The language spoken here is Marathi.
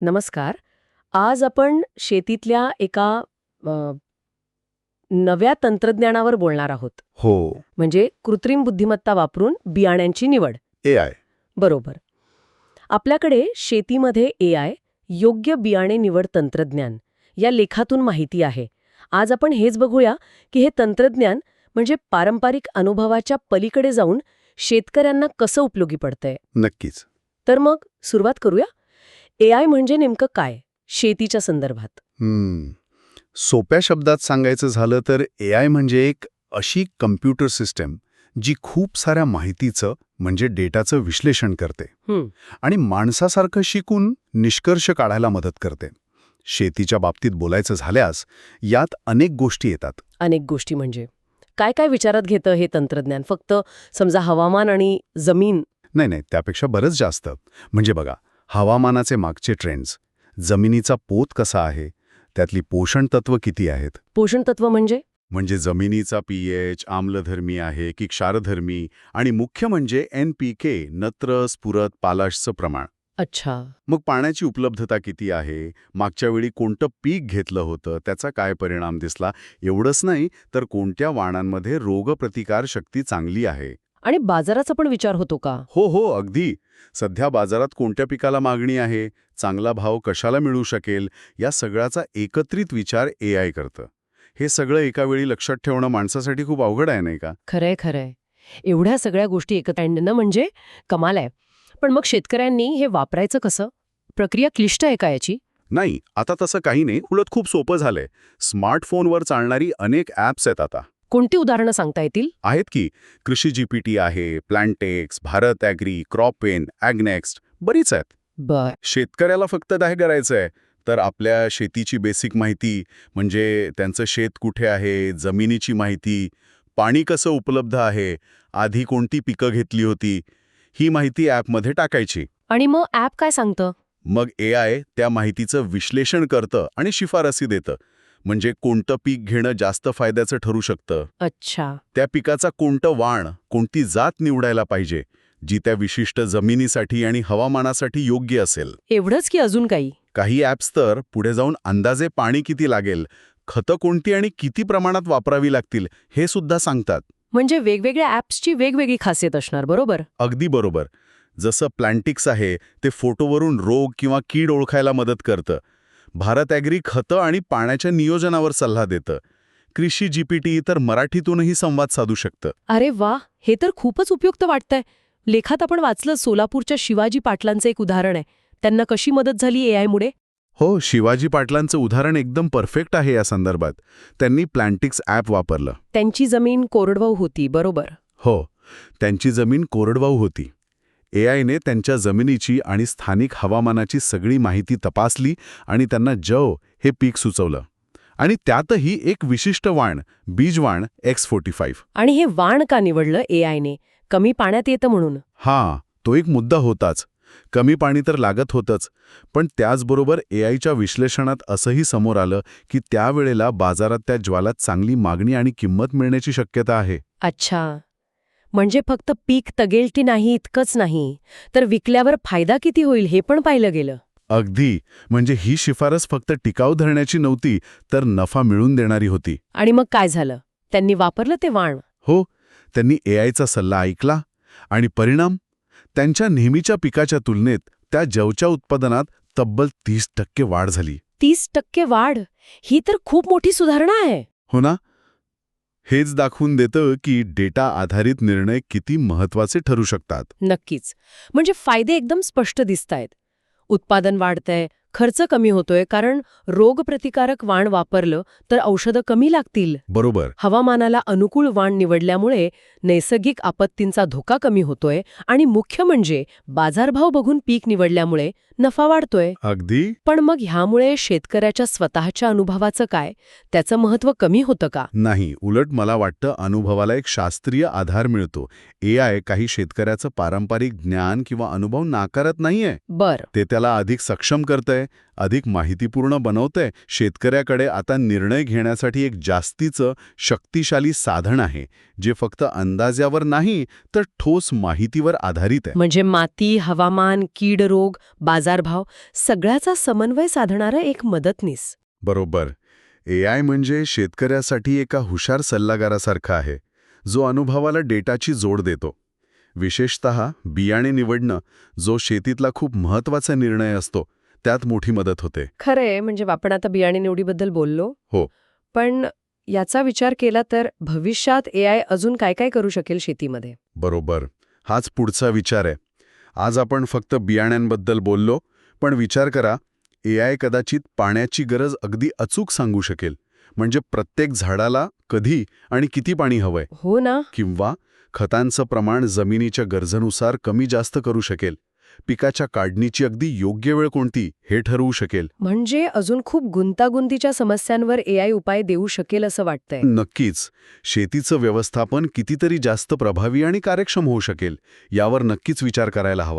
नमस्कार. आज आपण शेतीतल्या एका अ, नव्या तंत्रज्ञानावर बोलणार आहोत. हो. म्हणजे कृत्रिम बुद्धिमत्ता वापरून बियाण्यांची निवड. A I. बरोबर. आपल्याकडे शेतीमध्ये ए आय योग्य बियाणे निवड तंत्रज्ञान या लेखातून माहिती आहे. आज आपण हेच बघूया की हे तंत्रज्ञान म्हणजे पारंपरिक अनुभवाच्या पलीकडे जाऊन शेतकऱ्यांना कसं उपयोगी पडतंय. नक्कीच. तर मग सुरुवात करूया. ए आय म्हणजे नेमकं काय? शेतीच्या संदर्भात. हम्म. सोप्या शब्दात सांगायचं झालं तर ए आय म्हणजे एक अशी कम्प्युटर सिस्टम जी खूप साऱ्या माहितीचं म्हणजे डेटाचं विश्लेषण करते. आणि माणसासारखं शिकून निष्कर्ष काढायला मदत करते. शेतीच्या बाबतीत बोलायचं झाल्यास यात अनेक गोष्टी येतात. अनेक गोष्टी म्हणजे. काय काय विचारात घेतं हे तंत्रज्ञान? फक्त समजा हवामान आणि जमीन. नाही नाही त्यापेक्षा बरंच जास्त. म्हणजे बघा हवामानाचे मागचे ट्रेंड्स जमिनीचा पोत कसा आहे? त्यातली पोषण तत्व किती आहेत? पोषण तत्व म्हणजे? म्हणजे जमिनीचा पीएच आम्लधर्मी आहे की क्षारधर्मी? आणि मुख्य म्हणजे एन पी के नत्र स्फुरत पालाशचं प्रमाण. अच्छा. मग पाण्याची उपलब्धता किती आहे? मागच्या वेळी कोणतं पीक घेतलं होतं? त्याचा काय परिणाम दिसला? एवढंच नाही तर कोणत्या वाणांमध्ये रोगप्रतिकार शक्ती चांगली आहे? आणि बाजाराचा पण विचार होतो का? हो हो अगदी. सध्या बाजारात कोणत्या पिकाला मागणी आहे? चांगला भाव कशाला मिळू शकेल? या सगळ्याचा एकत्रित विचार ए आय करतं. हे सगळं एका वेळी लक्षात ठेवणं माणसासाठी खूप अवघड आहे नाही का? खरंय खरंय. एवढ्या सगळ्या गोष्टी एकत्र आणणं म्हणजे कमाल आहे. पण मग शेतकऱ्यांनी हे वापरायचं कसं? प्रक्रिया क्लिष्ट आहे का याची? नाही आता तसं काही नाही. उलट खूप सोपं झालंय. स्मार्टफोनवर चालणारी अनेक ॲप्स आहेत आता. कोणती उदाहरणं सांगता येतील? आहेत की कृषी जीपीटी आहे प्लॅन्टेक्स भारत ॲग्री क्रॉपेन ॲग्नेक्स्ट बरीच आहेत. बर. शेतकऱ्याला फक्त काय करायचं आहे तर आपल्या शेतीची बेसिक माहिती म्हणजे त्यांचं शेत कुठे आहे जमिनीची माहिती पाणी कसं उपलब्ध आहे आधी कोणती पिकं घेतली होती ही माहिती ॲपमध्ये टाकायची. आणि मग ॲप काय सांगतं? मग ए आय त्या माहितीचं विश्लेषण करतं आणि शिफारसी देतं. म्हणजे कोणतं पीक घेणं जास्त फायद्याचं ठरू शकतं. अच्छा. त्या पिकाचा कोणतं वाण कोणती जात निवडायला पाहिजे जी त्या विशिष्ट जमिनीसाठी आणि हवामानासाठी योग्य असेल. एवढंच की अजून काही? काही ॲप्स तर पुढे जाऊन अंदाजे पाणी किती लागेल खतं कोणती आणि किती प्रमाणात वापरावी लागतील हे सुद्धा सांगतात. म्हणजे वेगवेगळ्या ॲप्सची वेगवेगळी खासियत असणार बरोबर? अगदी बरोबर. जसं प्लॅन्टिक्स आहे ते फोटोवरून रोग किंवा कीड ओळखायला मदत करतं. भारत ॲग्री खतं आणि पाण्याच्या नियोजनावर सल्ला देतं. कृषी जीपीटी तर मराठीतूनही संवाद साधू शकतं. अरे वा हे तर खूपच उपयुक्त वाटतंय. लेखात आपण वाचलं सोलापूरच्या शिवाजी पाटलांचं एक उदाहरण आहे. त्यांना कशी मदत झाली ए मुळे? हो शिवाजी पाटलांचं उदाहरण एकदम परफेक्ट आहे या संदर्भात. त्यांनी प्लॅन्टिक्स ॲप वापरलं. त्यांची जमीन कोरडवाहू होती बरोबर. हो त्यांची जमीन कोरडवाहू होती. ए आयने त्यांच्या जमिनीची आणि स्थानिक हवामानाची सगळी माहिती तपासली आणि त्यांना जव हे पीक सुचवलं. आणि त्यातही एक विशिष्ट वाण बीजवाण एक्स फोर्टी फाईव्ह. आणि हे वाण का निवडलं ए आयने? कमी पाण्यात येतं म्हणून. हां तो एक मुद्दा होताच. कमी पाणी तर लागत होतंच. पण त्याचबरोबर ए आयच्या विश्लेषणात असंही समोर आलं की त्यावेळेला बाजारात त्या ज्वालात चांगली मागणी आणि किंमत मिळण्याची शक्यता आहे. अच्छा. म्हणजे फक्त पीक तगेलटी नाही इतकंच नाही. तर विकल्यावर फायदा किती होईल हे पण पाहिलं गेलं. अगदी. म्हणजे ही शिफारस फक्त टिकाऊ धरण्याची नव्हती तर नफा मिळून देणारी होती. आणि मग काय झालं? त्यांनी वापरलं ते वाण? हो. त्यांनी ए आयचा सल्ला ऐकला आणि परिणाम? त्यांच्या नेहमीच्या पिकाच्या तुलनेत त्या जवच्या उत्पादनात तब्बल तीस टक्के वाढ झाली. तीस टक्के वाढ? ही तर खूप मोठी सुधारणा आहे. हो ना? हेच दाखवून देतं की डेटा आधारित निर्णय किती महत्त्वाचे ठरू शकतात. नक्कीच. म्हणजे फायदे एकदम स्पष्ट दिसतायत. उत्पादन वाढतंय खर्च कमी होतोय कारण रोगप्रतिकारक वाण वापरलं तर औषधं कमी लागतील. बरोबर. हवामानाला अनुकूल वाण निवडल्यामुळे नैसर्गिक आपत्तींचा धोका कमी होतोय आणि मुख्य म्हणजे बाजारभाव बघून पीक निवडल्यामुळे नफा वाढतोय. अगदी. पण मग ह्यामुळे शेतकऱ्याच्या स्वतःच्या अनुभवाचं काय? त्याचं महत्त्व कमी होतं का? नाही उलट मला वाटतं अनुभवाला एक शास्त्रीय आधार मिळतो. ए आय काही शेतकऱ्याचं पारंपरिक ज्ञान किंवा अनुभव नाकारत नाहीये. बर. ते त्याला अधिक सक्षम करतंय. अधिक माहितीपूर्ण बनवतंय शेतकऱ्याकडे आता निर्णय घेण्यासाठी एक जास्तीचं शक्तिशाली साधन आहे जे फक्त अंदाजावर नाही तर ठोस माहितीवर आधारित आहे. म्हणजे माती हवामान कीड रोग बाजारभाव सगळ्याचा समन्वय साधणारं एक मदतनीस. बरोबर. ए आय म्हणजे शेतकऱ्यासाठी एका हुशार सल्लागारासारखा आहे जो अनुभवाला डेटाची जोड देतो. विशेषत बियाणे निवडणं जो शेतीतला खूप महत्त्वाचा निर्णय असतो त्यात मोठी मदत होते. खरंय म्हणजे आपण आता बियाणे निवडीबद्दल बोललो. हो. पण याचा विचार केला तर भविष्यात ए आय अजून काय काय करू शकेल शेतीमध्ये? बरोबर. हाच पुढचा विचार आहे. आज आपण फक्त बियाण्यांबद्दल बोललो पण विचार करा ए आय कदाचित पाण्याची गरज अगदी अचूक सांगू शकेल. म्हणजे प्रत्येक झाडाला कधी आणि किती पाणी हवंय? हो ना. किंवा खतांचं प्रमाण जमिनीच्या गरजेनुसार कमी जास्त करू शकेल. पिकाच्या काढणीची अगदी योग्य वेळ कोणती हे ठरवू शकेल. म्हणजे अजून खूप गुंतागुंतीच्या समस्यांवर ए आय उपाय देऊ शकेल असं वाटतंय. नक्कीच. शेतीचं व्यवस्थापन कितीतरी जास्त प्रभावी आणि कार्यक्षम होऊ शकेल यावर नक्कीच विचार करायला हवा.